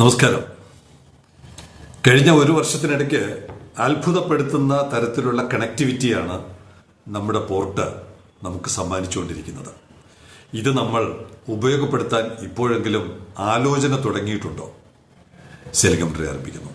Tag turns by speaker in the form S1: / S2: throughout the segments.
S1: നമസ്കാരം. കഴിഞ്ഞ ഒരു വർഷത്തിനിടയ്ക്ക് അത്ഭുതപ്പെടുത്തുന്ന തരത്തിലുള്ള കണക്ടിവിറ്റിയാണ് നമ്മുടെ പോർട്ട് നമുക്ക് സമ്മാനിച്ചുകൊണ്ടിരിക്കുന്നത്. ഇത് നമ്മൾ ഉപയോഗപ്പെടുത്താൻ ഇപ്പോഴെങ്കിലും ആലോചന തുടങ്ങിയിട്ടുണ്ടോ? ശരി കമ്പറി ആരംഭിക്കുന്നു.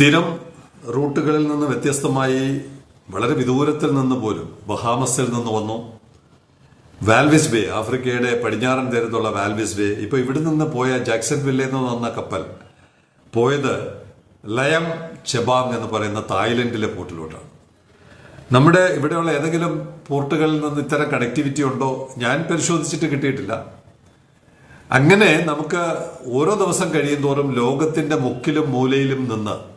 S1: സ്ഥിരം റൂട്ടുകളിൽ നിന്ന് വ്യത്യസ്തമായി വളരെ വിദൂരത്തിൽ നിന്ന് പോലും ബഹാമസിൽ നിന്ന് വന്നു. വാൽവിസ് ബേ ആഫ്രിക്കയുടെ പടിഞ്ഞാറൻ തീരത്തുള്ള വാൽവിസ് ബേ. ഇപ്പൊ ഇവിടെ നിന്ന് പോയ ജാക്സൺ വില്ലയിൽ നിന്ന് വന്ന കപ്പൽ. പോയത് ലയം ചെബാങ് എന്ന് പറയുന്ന തായ്ലൻഡിലെ പോർട്ടിലോട്ടാണ്. നമ്മുടെ ഇവിടെയുള്ള ഏതെങ്കിലും പോർട്ടുകളിൽ നിന്ന് ഇത്തരം കണക്ടിവിറ്റി ഉണ്ടോ? ഞാൻ പരിശോധിച്ചിട്ട് കിട്ടിയിട്ടില്ല. അങ്ങനെ നമുക്ക് ഓരോ ദിവസം കഴിയും തോറും ലോകത്തിന്റെ മുക്കിലും മൂലയിലും നിന്ന്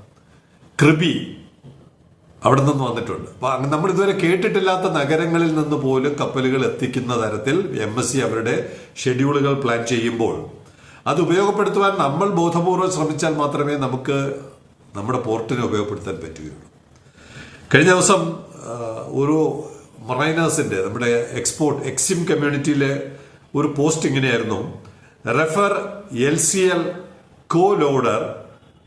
S1: കൃപി അവിടെ നിന്ന് വന്നിട്ടുണ്ട്. അപ്പൊ അങ്ങ് നമ്മൾ ഇതുവരെ കേട്ടിട്ടില്ലാത്ത നഗരങ്ങളിൽ നിന്ന് പോലും കപ്പലുകൾ എത്തിക്കുന്ന തരത്തിൽ എം എസ് സി അവരുടെ ഷെഡ്യൂളുകൾ പ്ലാൻ ചെയ്യുമ്പോൾ അത് ഉപയോഗപ്പെടുത്തുവാൻ നമ്മൾ ബോധപൂർവം ശ്രമിച്ചാൽ മാത്രമേ നമുക്ക് നമ്മുടെ പോർട്ടിനെ ഉപയോഗപ്പെടുത്താൻ പറ്റുകയുള്ളൂ. കഴിഞ്ഞ ദിവസം ഒരു മറൈനേഴ്സിന്റെ നമ്മുടെ എക്സ്പോർട്ട് എക്സിം കമ്മ്യൂണിറ്റിയിലെ ഒരു പോസ്റ്റ് ഇങ്ങനെയായിരുന്നു. Reefer L C L coloader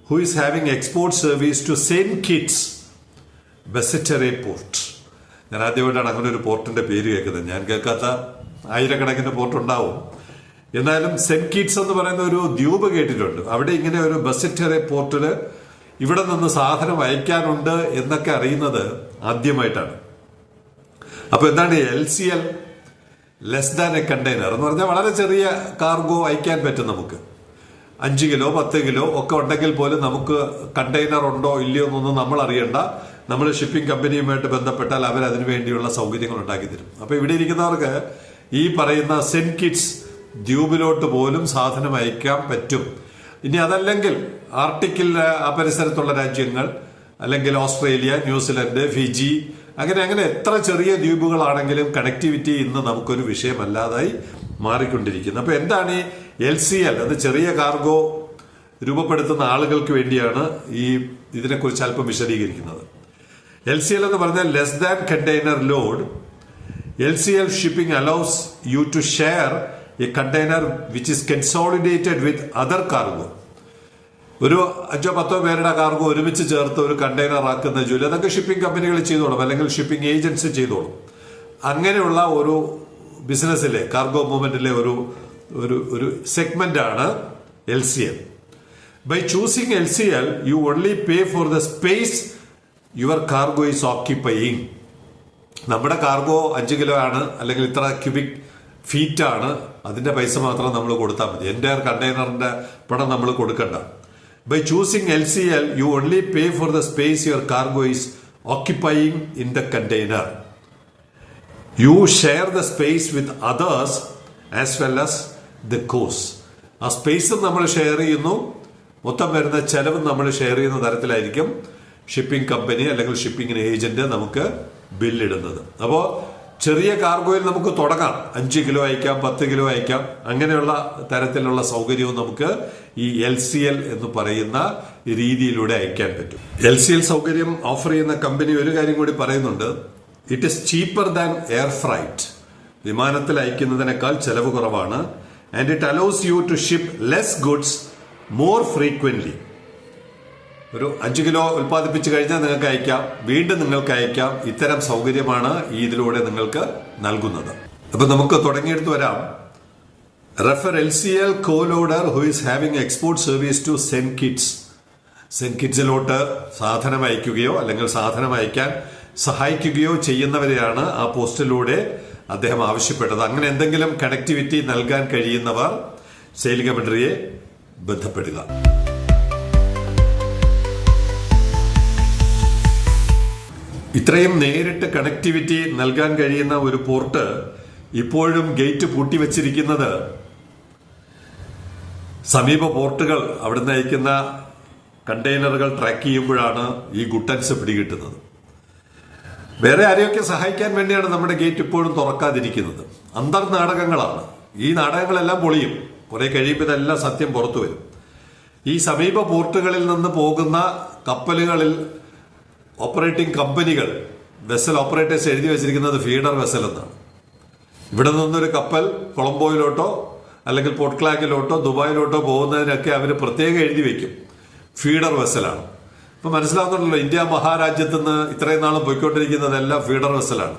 S1: who is having export service to Saint Kitts Basseterre port ഞാൻ ആദ്യമായിട്ടാണ് അങ്ങനെ ഒരു പോർട്ടിന്റെ പേര് കേൾക്കുന്നത്. ഞാൻ കേൾക്കാത്ത ആയിരക്കണക്കിന് പോർട്ട് ഉണ്ടാവും എന്നാലും സെന്റ് കിറ്റ്സ് എന്ന് പറയുന്ന ഒരു ദ്വീപ് കേട്ടിട്ടുണ്ട്. അവിടെ ഇങ്ങനെ ഒരു ബസിറ്ററെ പോർട്ടിൽ ഇവിടെ നിന്ന് സാധനം അയക്കാനുണ്ട് എന്നൊക്കെ അറിയുന്നത് ആദ്യമായിട്ടാണ്. അപ്പൊ എന്താണ് L C L less than a container എന്ന് പറഞ്ഞാൽ വളരെ ചെറിയ കാർഗോ അയക്കാൻ പറ്റും നമുക്ക്. അഞ്ച് കിലോ പത്ത് കിലോ ഒക്കെ ഉണ്ടെങ്കിൽ പോലും നമുക്ക് കണ്ടെയ്നർ ഉണ്ടോ ഇല്ലയോ എന്നൊന്നും നമ്മൾ അറിയണ്ട. നമ്മൾ ഷിപ്പിംഗ് കമ്പനിയുമായിട്ട് ബന്ധപ്പെട്ടാൽ അവർ അതിനു വേണ്ടിയുള്ള സൗകര്യങ്ങൾ ഉണ്ടാക്കി തരും. അപ്പൊ ഇവിടെ ഇരിക്കുന്നവർക്ക് ഈ പറയുന്ന സെന്റ് കിറ്റ്സ് ദ്വീപിലോട്ട് പോലും സാധനം അയക്കാൻ പറ്റും. ഇനി അതല്ലെങ്കിൽ ആർട്ടിക്കിൽ ആ പരിസരത്തുള്ള രാജ്യങ്ങൾ അല്ലെങ്കിൽ ഓസ്ട്രേലിയ ന്യൂസിലൻഡ് ഫിജി അങ്ങനെ അങ്ങനെ എത്ര ചെറിയ ദ്വീപുകളാണെങ്കിലും കണക്ടിവിറ്റി ഇന്ന് നമുക്കൊരു വിഷയമല്ലാതായി മാറിക്കൊണ്ടിരിക്കുന്നു. അപ്പൊ എന്താണ് ഈ എൽ സി എൽ അത് ചെറിയ കാർഗോ രൂപപ്പെടുത്തുന്ന ആളുകൾക്ക് വേണ്ടിയാണ് ഈ ഇതിനെക്കുറിച്ച് അല്പം വിശദീകരിക്കുന്നത്. എൽ സി എൽ എന്ന് പറഞ്ഞാൽ less than container load L C L shipping allows you to share a container which is consolidated with other cargo ഒരു അഞ്ചോ പത്തോ പേരുടെ കാർഗോ ഒരുമിച്ച് ചേർത്ത് ഒരു കണ്ടെയ്നർ ആക്കുന്ന ജോലി. അതൊക്കെ ഷിപ്പിംഗ് കമ്പനികൾ ചെയ്തോളും അല്ലെങ്കിൽ ഷിപ്പിംഗ് ഏജൻസി ചെയ്തോളും. അങ്ങനെയുള്ള ഒരു ബിസിനസ്സിലെ കാർഗോ മൂവ്മെന്റിലെ ഒരു ഒരു ഒരു സെഗ്മെന്റ് ആണ് L C L by choosing L C L you only pay for the space your cargo is occupying നമ്മുടെ കാർഗോ അഞ്ച് കിലോ ആണ് അല്ലെങ്കിൽ ഇത്ര ക്യൂബിക് ഫീറ്റ് ആണ്. അതിന്റെ പൈസ മാത്രം നമ്മൾ കൊടുത്താൽ മതി. എന്റെ കണ്ടെയ്നറിന്റെ പണം നമ്മൾ കൊടുക്കണ്ട. By choosing L C L you only pay for the space your cargo is occupying in the container you share the space with others as well as the cost ആ സ്പേസും നമ്മൾ ഷെയർ ചെയ്യുന്നു. മൊത്തം വരുന്ന ചെലവും നമ്മൾ ഷെയർ ചെയ്യുന്ന തരത്തിലായിരിക്കും ഷിപ്പിംഗ് കമ്പനി അല്ലെങ്കിൽ ഷിപ്പിംഗ് ഏജന്റ് നമുക്ക് ബില്ലിടുന്നത് അപ്പോൾ ചെറിയ കാർഗോയിൽ നമുക്ക് തുടങ്ങാം. അഞ്ച് കിലോ അയക്കാം പത്ത് കിലോ അയക്കാം. അങ്ങനെയുള്ള തരത്തിലുള്ള സൗകര്യവും നമുക്ക് ഈ എൽ സി എൽ എന്ന് പറയുന്ന രീതിയിലൂടെ അയക്കാൻ പറ്റും. എൽ സി എൽ സൗകര്യം ഓഫർ ചെയ്യുന്ന കമ്പനി ഒരു കാര്യം കൂടി പറയുന്നുണ്ട്. It is cheaper than air freight വിമാനത്തിൽ അയക്കുന്നതിനേക്കാൾ ചെലവ് കുറവാണ്. And it allows you to ship less goods more frequently. ഒരു അഞ്ച് കിലോ ഉൽപ്പാദിപ്പിച്ചു കഴിഞ്ഞാൽ നിങ്ങൾക്ക് അയക്കാം. വീണ്ടും നിങ്ങൾക്ക് അയക്കാം. ഇത്തരം സൗകര്യമാണ് ഈ ഇതിലൂടെ നിങ്ങൾക്ക് നൽകുന്നത്. അപ്പൊ നമുക്ക് തുടങ്ങിയെടുത്ത് വരാം. Reefer L C L coloader who is having export service to Saint Kitts Saint കിറ്റ്സിലോട്ട് സാധനം അയക്കുകയോ അല്ലെങ്കിൽ സാധനം അയക്കാൻ സഹായിക്കുകയോ ചെയ്യുന്നവരെയാണ് ആ പോസ്റ്റിലൂടെ അദ്ദേഹം ആവശ്യപ്പെട്ടത്. അങ്ങനെ എന്തെങ്കിലും കണക്ടിവിറ്റി നൽകാൻ കഴിയുന്നവർ സെയിൽ കമൻട്രിയെ ബന്ധപ്പെടുക. ഇത്രയും നേരിട്ട് കണക്ടിവിറ്റി നൽകാൻ കഴിയുന്ന ഒരു പോർട്ട് ഇപ്പോഴും ഗേറ്റ് പൂട്ടി പൂട്ടിവെച്ചിരിക്കുന്നത് സമീപ പോർട്ടുകൾ അവിടുന്ന് അയക്കുന്ന കണ്ടെയ്നറുകൾ ട്രാക്ക് ചെയ്യുമ്പോഴാണ് ഈ ഗുട്ടൻസ് പിടികിട്ടുന്നത്. വേറെ ആരെയൊക്കെ സഹായിക്കാൻ വേണ്ടിയാണ് നമ്മുടെ ഗേറ്റ് ഇപ്പോഴും തുറക്കാതിരിക്കുന്നത്? അന്തർനാടകങ്ങളാണ്. ഈ നാടകങ്ങളെല്ലാം പൊളിയും. കുറെ കഴിയുമ്പോൾ ഇതെല്ലാം സത്യം പുറത്തു വരും. ഈ സമീപ പോർട്ടുകളിൽ നിന്ന് പോകുന്ന കപ്പലുകളിൽ ഓപ്പറേറ്റിംഗ് കമ്പനികൾ വെസൽ ഓപ്പറേറ്റേഴ്സ് എഴുതി വെച്ചിരിക്കുന്നത് ഫീഡർ വെസൽ എന്നാണ്. ഇവിടെ നിന്നൊരു കപ്പൽ കൊളംബോയിലോട്ടോ അല്ലെങ്കിൽ പോർട്ട് ക്ലാക്കിലോട്ടോ ദുബായിലോട്ടോ പോകുന്നതിനൊക്കെ അവർ പ്രത്യേകം എഴുതി വെക്കും. ഫീഡർ വെസലാണ്. ഇപ്പൊ മനസ്സിലാവുന്നുണ്ടല്ലോ ഇന്ത്യ മഹാരാജ്യത്ത് നിന്ന് ഇത്രയും നാളും പോയിക്കൊണ്ടിരിക്കുന്നതെല്ലാം ഫീഡർ വെസലാണ്.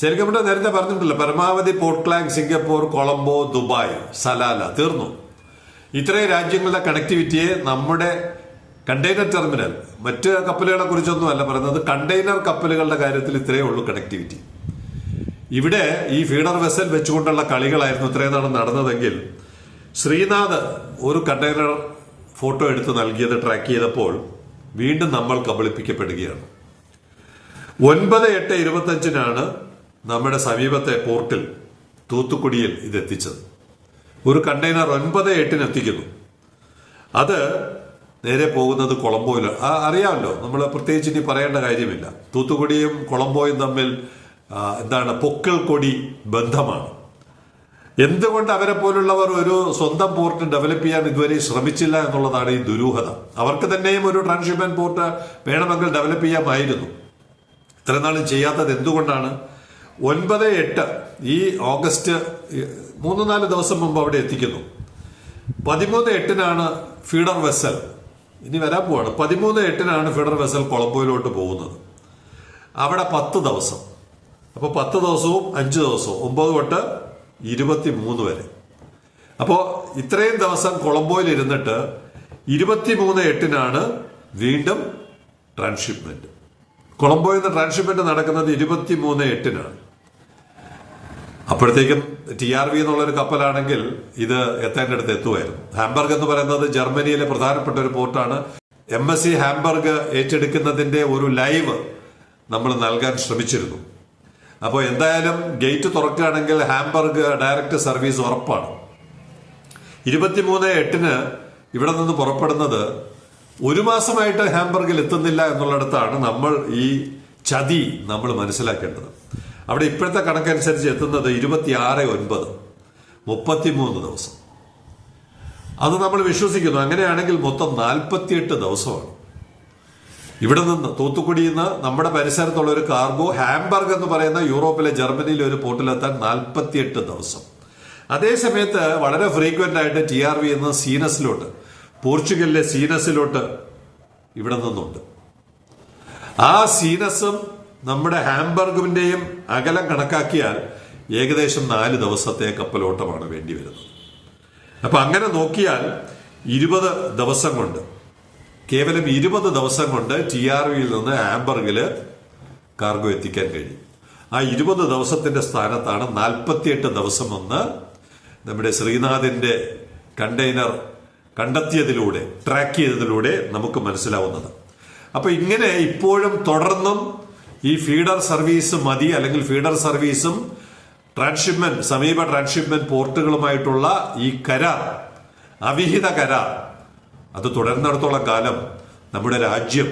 S1: ശരിക്കും ഇവിടെ നേരത്തെ പറഞ്ഞിട്ടുണ്ടല്ലോ പരമാവധി Port Klang Singapore Colombo Dubai Salalah തീർന്നു. ഇത്രയും രാജ്യങ്ങളുടെ കണക്ടിവിറ്റിയെ നമ്മുടെ കണ്ടെയ്നർ ടെർമിനൽ മറ്റ് കപ്പലുകളെ കുറിച്ചൊന്നും അല്ല പറയുന്നത് കണ്ടെയ്നർ കപ്പലുകളുടെ കാര്യത്തിൽ ഇത്രയേ ഉള്ളൂ കണക്ടിവിറ്റി. ഇവിടെ ഈ ഫീഡർ വെസൽ വെച്ചുകൊണ്ടുള്ള കളികളായിരുന്നു ഇത്രയും നാളും നടന്നതെങ്കിൽ ശ്രീനാഥ് ഒരു കണ്ടെയ്നർ ഫോട്ടോ എടുത്ത് നൽകിയത് ട്രാക്ക് ചെയ്തപ്പോൾ വീണ്ടും നമ്മൾ കബളിപ്പിക്കപ്പെടുകയാണ്. ഒൻപത് എട്ട് ഇരുപത്തഞ്ചിനാണ് നമ്മുടെ സമീപത്തെ പോർട്ടിൽ തൂത്തുക്കുടിയിൽ ഇത് എത്തിച്ചത് ഒരു കണ്ടെയ്നർ ഒൻപത് എട്ടിന് എത്തിക്കുന്നു. അത് നേരെ പോകുന്നത് കൊളംബോയിൽ അറിയാമല്ലോ നമ്മൾ പ്രത്യേകിച്ച് ഇനി പറയേണ്ട കാര്യമില്ല. തൂത്തുക്കുടിയും കൊളംബോയും തമ്മിൽ എന്താണ് പൊക്കിൾ കൊടി ബന്ധമാണ്. എന്തുകൊണ്ട് അവരെ പോലുള്ളവർ ഒരു സ്വന്തം പോർട്ട് ഡെവലപ്പ് ചെയ്യാൻ ഇതുവരെ ശ്രമിച്ചില്ല എന്നുള്ളതാണ് ഈ ദുരൂഹത. അവർക്ക് തന്നെയും ഒരു ട്രാൻസ്ഷിപ്മെന്റ് പോർട്ട് വേണമെങ്കിൽ ഡെവലപ്പ് ചെയ്യാമായിരുന്നു. ഇത്ര നാളും ചെയ്യാത്തത് എന്തുകൊണ്ടാണ്? ഒൻപത് എട്ട് ഈ ഓഗസ്റ്റ് മൂന്ന് നാല് ദിവസം മുമ്പ് അവിടെ എത്തിക്കുന്നു. പതിമൂന്ന് എട്ടിനാണ് ഫീഡർ വെസൽ ഇനി വരാൻ പോവാണ്. പതിമൂന്ന് എട്ടിനാണ് ഫീഡർ വെസൽ കൊളംബോയിലോട്ട് പോകുന്നത്. അവിടെ പത്ത് ദിവസം. അപ്പോൾ പത്ത് ദിവസവും അഞ്ച് ദിവസവും. ഒമ്പത് തൊട്ട് ഇരുപത്തി മൂന്ന് വരെ. അപ്പോൾ ഇത്രയും ദിവസം കൊളംബോയിൽ ഇരുന്നിട്ട് ഇരുപത്തിമൂന്ന് എട്ടിനാണ് വീണ്ടും ട്രാൻസ്ഷിപ്മെന്റ്. കൊളംബോയിൽ നിന്ന് ട്രാൻസ്ഷിപ്മെന്റ് നടക്കുന്നത് ഇരുപത്തിമൂന്ന് എട്ടിനാണ്. അപ്പോഴത്തേക്കും ടി ആർ വി എന്നുള്ള ഒരു കപ്പലാണെങ്കിൽ ഇത് എത്തേണ്ടടുത്ത് എത്തുമായിരുന്നു. ഹാംബർഗ് എന്ന് പറയുന്നത് ജർമ്മനിയിലെ പ്രധാനപ്പെട്ട ഒരു പോർട്ടാണ്. എം എസ് സി ഹാംബർഗ് ഏറ്റെടുക്കുന്നതിന്റെ ഒരു ലൈവ് നമ്മൾ നൽകാൻ ശ്രമിച്ചിരുന്നു. അപ്പോൾ എന്തായാലും ഗേറ്റ് തുറക്കുകയാണെങ്കിൽ ഹാംബർഗ് ഡയറക്റ്റ് സർവീസ് ഉറപ്പാണ്. ഇരുപത്തിമൂന്ന് എട്ടിന് ഇവിടെ നിന്ന് പുറപ്പെടുന്നത് ഒരു മാസമായിട്ട് ഹാംബർഗിൽ എത്തുന്നില്ല എന്നുള്ളിടത്താണ് നമ്മൾ ഈ ചതി നമ്മൾ മനസ്സിലാക്കേണ്ടത്. അവിടെ ഇപ്പോഴത്തെ കണക്കനുസരിച്ച് എത്തുന്നത് ഇരുപത്തിയാറ് ഒൻപത് മുപ്പത്തിമൂന്ന് ദിവസം. അത് നമ്മൾ വിശ്വസിക്കുന്നു. അങ്ങനെയാണെങ്കിൽ മൊത്തം നാൽപ്പത്തിയെട്ട് ദിവസമാണ്. ഇവിടെ നിന്ന് തൂത്തുക്കുടിയിൽ നിന്ന് നമ്മുടെ പരിസരത്തുള്ള ഒരു കാർഗോ ഹാംബർഗ് എന്ന് പറയുന്ന യൂറോപ്പിലെ ജർമ്മനിയിലെ ഒരു പോർട്ടിലെത്താൻ നാൽപ്പത്തിയെട്ട് ദിവസം. അതേസമയത്ത് വളരെ ഫ്രീക്വന്റ് ആയിട്ട് ടി ആർ വി എന്ന സീനസിലോട്ട് പോർച്ചുഗലിലെ സീനസിലോട്ട് ഇവിടെ നിന്നുണ്ട്. ആ സീനസും നമ്മുടെ ഹാംബർഗിന്റെയും അകലം കണക്കാക്കിയാൽ ഏകദേശം നാല് ദിവസത്തെ കപ്പലോട്ടമാണ് വേണ്ടി വരുന്നത്. അപ്പൊ അങ്ങനെ നോക്കിയാൽ ഇരുപത് ദിവസം കൊണ്ട് കേവലം ഇരുപത് ദിവസം കൊണ്ട് ടി ആർ വിയിൽ നിന്ന് ആംബർഗിൽ കാർഗോ എത്തിക്കാൻ കഴിയും ആ ഇരുപത് ദിവസത്തിന്റെ സ്ഥാനത്താണ് നാൽപ്പത്തിയെട്ട് ദിവസം ഒന്ന് നമ്മുടെ ശ്രീനാഥിന്റെ കണ്ടെയ്നർ കണ്ടെത്തിയതിലൂടെ ട്രാക്ക് ചെയ്തതിലൂടെ നമുക്ക് മനസ്സിലാവുന്നത്. അപ്പൊ ഇങ്ങനെ ഇപ്പോഴും തുടർന്നും ഈ ഫീഡർ സർവീസ് മതി അല്ലെങ്കിൽ ഫീഡർ സർവീസും ട്രാൻസ്ഷിപ്മെന്റ് സമീപ ട്രാൻസ്ഷിപ്മെന്റ് പോർട്ടുകളുമായിട്ടുള്ള ഈ കരാർ അവിഹിത കരാർ അത് തുടരുന്നിടത്തോളം കാലം നമ്മുടെ രാജ്യം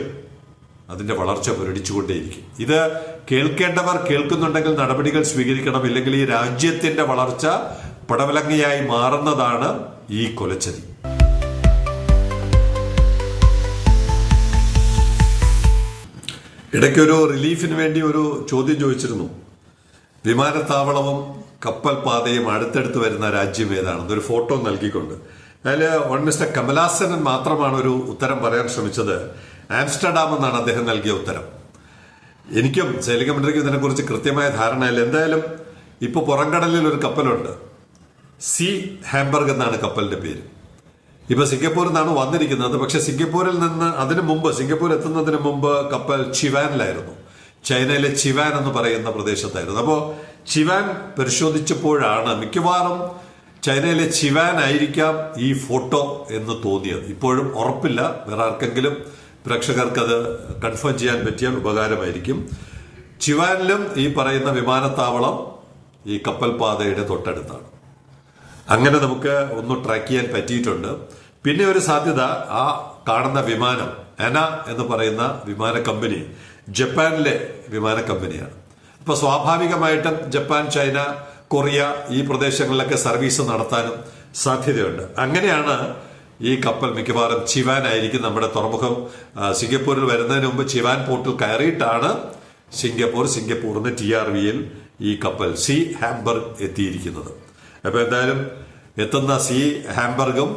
S1: അതിന്റെ വളർച്ച പുരടിച്ചുകൊണ്ടേയിരിക്കും ഇത് കേൾക്കേണ്ടവർ കേൾക്കുന്നുണ്ടെങ്കിൽ നടപടികൾ സ്വീകരിക്കണം. ഇല്ലെങ്കിൽ ഈ രാജ്യത്തിന്റെ വളർച്ച പടവലങ്ങയായി മാറുന്നതാണ് ഈ കൊലച്ചതി ഇടയ്ക്കൊരു റിലീഫിന് വേണ്ടി ഒരു ചോദ്യം ചോദിച്ചിരുന്നു. വിമാനത്താവളവും കപ്പൽ പാതയും അടുത്തടുത്ത് വരുന്ന രാജ്യം ഏതാണെന്ന് ഒരു ഫോട്ടോ നൽകിക്കൊണ്ട് അതിൽ ഓൺ മിസ്റ്റർ കമലാസനൻ മാത്രമാണ് ഒരു ഉത്തരം പറയാൻ ശ്രമിച്ചത്. ആംസ്റ്റർഡാം എന്നാണ് അദ്ദേഹം നൽകിയ ഉത്തരം. എനിക്കും സൈനികമന്ത്രിക്കും ഇതിനെക്കുറിച്ച് കൃത്യമായ ധാരണയില്ല എന്തായാലും ഇപ്പൊ പുറംകടലിൽ ഒരു കപ്പലുണ്ട്. സി ഹാംബർഗ് എന്നാണ് കപ്പലിന്റെ പേര്. ഇപ്പൊ സിംഗപ്പൂരിൽ നിന്നാണ് വന്നിരിക്കുന്നത്. പക്ഷെ സിംഗപ്പൂരിൽ നിന്ന് അതിനു മുമ്പ് സിംഗപ്പൂർ എത്തുന്നതിന് മുമ്പ് കപ്പൽ ചിവാനിലായിരുന്നു. ചൈനയിലെ ചിവാൻ എന്ന് പറയുന്ന പ്രദേശത്തായിരുന്നു. അപ്പോൾ ചിവാൻ പരിശോധിച്ചപ്പോഴാണ് മിക്കവാറും ചൈനയിലെ ചിവാൻ ആയിരിക്കാം ഈ ഫോട്ടോ എന്ന് തോന്നിയത്. ഇപ്പോഴും ഉറപ്പില്ല. വേറെ ആർക്കെങ്കിലും പ്രേക്ഷകർക്ക് അത് കൺഫേം ചെയ്യാൻ പറ്റിയാൽ ഉപകാരമായിരിക്കും. ചിവാനിലും ഈ പറയുന്ന വിമാനത്താവളം ഈ കപ്പൽ പാതയുടെ തൊട്ടടുത്താണ്. അങ്ങനെ നമുക്ക് ഒന്ന് ട്രാക്ക് ചെയ്യാൻ പറ്റിയിട്ടുണ്ട്. പിന്നെ ഒരു സാധ്യത ആ കാണുന്ന വിമാനം എന എന്ന് പറയുന്ന വിമാന കമ്പനി ജപ്പാനിലെ വിമാന കമ്പനിയാണ്. അപ്പൊ സ്വാഭാവികമായിട്ടും ജപ്പാൻ ചൈന കൊറിയ ഈ പ്രദേശങ്ങളിലൊക്കെ സർവീസ് നടത്താനും സാധ്യതയുണ്ട്. അങ്ങനെയാണ് ഈ കപ്പൽ മിക്കവാറും ചിവാൻ ആയിരിക്കും നമ്മുടെ തുറമുഖം. സിംഗപ്പൂരിൽ വരുന്നതിന് മുമ്പ് ചിവാൻ പോർട്ടിൽ കയറിയിട്ടാണ് സിംഗപ്പൂർ സിംഗപ്പൂർ നിന്ന് ടി ആർ വിയിൽ ഈ കപ്പൽ സി ഹാംബർഗ് എത്തിയിരിക്കുന്നത്. അപ്പൊ എന്തായാലും എത്തുന്ന സി ഹാംബർഗും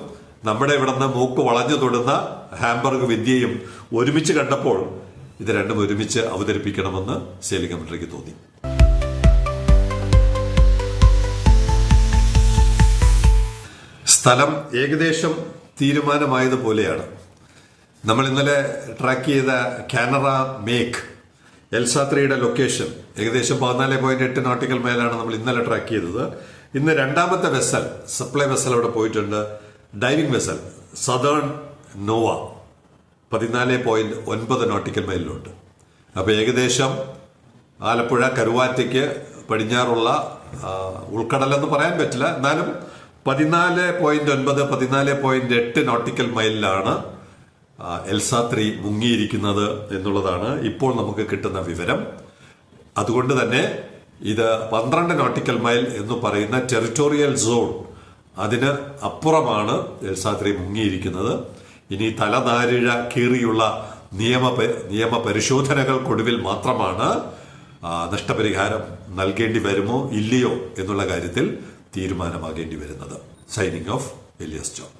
S1: നമ്മുടെ ഇവിടുന്ന് മൂക്ക് വളഞ്ഞു തൊടുന്ന ഹാംബർഗ് വിദ്യയും ഒരുമിച്ച് കണ്ടപ്പോൾ ഇത് രണ്ടും ഒരുമിച്ച് അവതരിപ്പിക്കണമെന്ന് സേലിംഗ് മന്ത്രിക്ക് തോന്നി. സ്ഥലം ഏകദേശം തീരുമാനമായതുപോലെയാണ്. നമ്മൾ ഇന്നലെ ട്രാക്ക് ചെയ്ത കാനറ മേക്ക് എൽസാത്രിയുടെ ലൊക്കേഷൻ ഏകദേശം പതിനാല് പോയിന്റ് എട്ട് നോട്ടിക്കൽ മേലാണ് നമ്മൾ ഇന്നലെ ട്രാക്ക് ചെയ്തത്. ഇന്ന് രണ്ടാമത്തെ വെസൽ സപ്ലൈ വെസൽ അവിടെ പോയിട്ടുണ്ട്. ഡൈവിംഗ് വെസൽ സദേൺ നോവ പതിനാല് പോയിന്റ് ഒൻപത് നോട്ടിക്കൽ മൈലിലുണ്ട് അപ്പൊ ഏകദേശം ആലപ്പുഴ കരുവാറ്റയ്ക്ക് പടിഞ്ഞാറുള്ള ഉൾക്കടലെന്ന് പറയാൻ പറ്റില്ല. എന്നാലും പതിനാല് പോയിന്റ് ഒൻപത് പതിനാല് പോയിന്റ് എട്ട് നോട്ടിക്കൽ മൈലിലാണ് എൽസാത്രി മുങ്ങിയിരിക്കുന്നത് എന്നുള്ളതാണ് ഇപ്പോൾ നമുക്ക് കിട്ടുന്ന വിവരം. അതുകൊണ്ട് തന്നെ ഇത് പന്ത്രണ്ട് നോട്ടിക്കൽ മൈൽ എന്ന് പറയുന്ന ടെറിട്ടോറിയൽ സോൺ അതിന് അപ്പുറമാണ് എൽസാത്രി മുങ്ങിയിരിക്കുന്നത്. ഇനി തലനാരിഴ കീറിയുള്ള നിയമ നിയമ പരിശോധനകൾക്കൊടുവിൽ മാത്രമാണ് നഷ്ടപരിഹാരം നൽകേണ്ടി വരുമോ ഇല്ലയോ എന്നുള്ള കാര്യത്തിൽ തീരുമാനമാകേണ്ടി വരുന്നത് സൈനിങ് ഓഫ് എലിയസ് ജോൺ